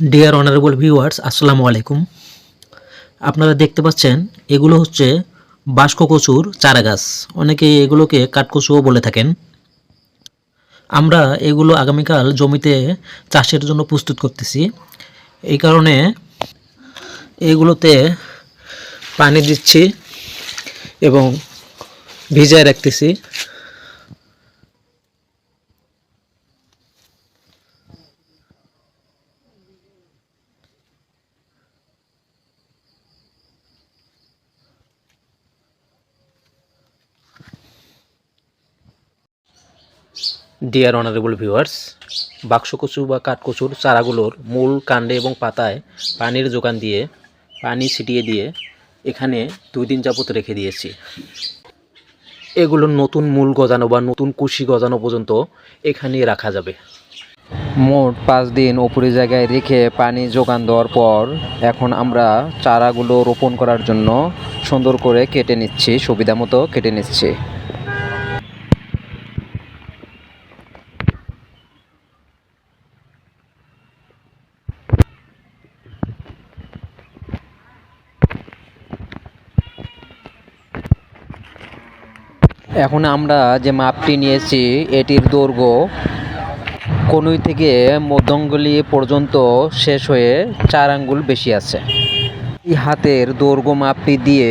Deer honourable viewers আসসালামু আলাইকুম আপনারা দেখতে পাচ্ছেন, এগুলো হচ্ছে বাস্ক কচুর চারা গাছ। অনেকে এগুলোকে কাঠকচুও বলে থাকেন। আমরা এগুলো আগামীকাল জমিতে চাষের জন্য প্রস্তুত করতেছি। এই কারণে এগুলোতে পানি দিচ্ছি এবং ভিজায় রাখতেছি। ডিয়ার অনারেবল ভিউয়ার্স বাক্সকচু বা কাঠকচুর চারাগুলোর মূল কাণ্ডে এবং পাতায় পানির যোগান দিয়ে, পানি ছিটিয়ে দিয়ে এখানে দুই দিন যাবত রেখে দিয়েছি। এগুলোর নতুন মূল গজানো বা নতুন কুশি গজানো পর্যন্ত এখানেই রাখা যাবে। মোট পাঁচ দিন উপরি জায়গায় রেখে পানি যোগান দেওয়ার পর এখন আমরা চারাগুলো রোপণ করার জন্য সুন্দর করে কেটে নিচ্ছি সুবিধা মতো কেটে নিচ্ছি। এখন আমরা যে মাপটি নিয়েছি, এটির দৈর্ঘ্য কনুই থেকে মধ্যঙ্গলি পর্যন্ত শেষ হয়ে চার আঙ্গুল বেশি আছে। এই হাতের দৈর্ঘ্য মাপটি দিয়ে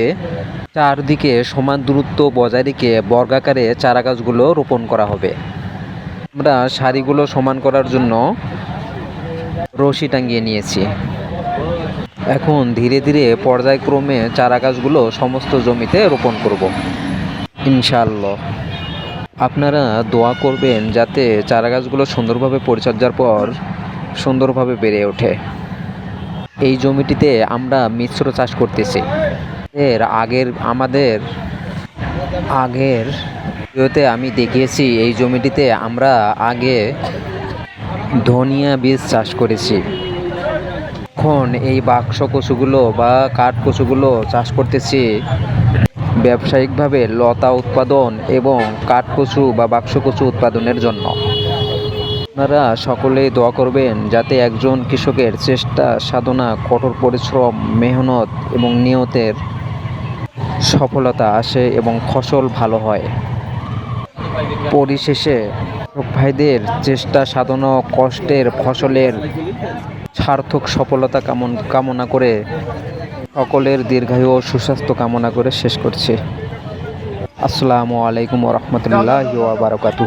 চারদিকে সমান দূরত্ব বজায় রেখে বর্গাকারে চারা গাছগুলো রোপণ করা হবে। আমরা সারিগুলো সমান করার জন্য রশি টাঙ্গিয়ে নিয়েছি। এখন ধীরে ধীরে পর্যায়ক্রমে চারা গাছগুলো সমস্ত জমিতে রোপণ করব। ইনশাআল্লাহ। আপনারা দোয়া করবেন যাতে চারা গাছগুলো সুন্দরভাবে পরিচর্যার পর সুন্দরভাবে বেড়ে ওঠে। এই জমিটিতে আমরা মিশ্র চাষ করতেছি। এর আগের আমাদের আগের ভিডিওতে আমি দেখিয়েছি, এই জমিটিতে আমরা আগে ধনিয়া বীজ চাষ করেছি। এখন এই বাক্স কচুগুলো বা কাঠ কচুগুলো চাষ করতেছি। ব্যবসায়িকভাবে লতা উৎপাদন এবং কাঠকচু বা বাক্স কচু উৎপাদনের জন্য। আপনারা সকলেই দোয়া করবেন যাতে একজন কৃষকের চেষ্টা, সাধনা, কঠোর পরিশ্রম, মেহনত এবং নিয়তের সফলতা আসে এবং ফসল ভালো হয়। পরিশেষে ভাইদের চেষ্টা, সাধনা কষ্টের ফসলের সার্থক সফলতা কামন কামনা করে সকলের দীর্ঘায়ু ও সুস্বাস্থ্য কামনা করে শেষ করছি। আসসালামু আলাইকুম রহমতুল্লাহ বারকাতু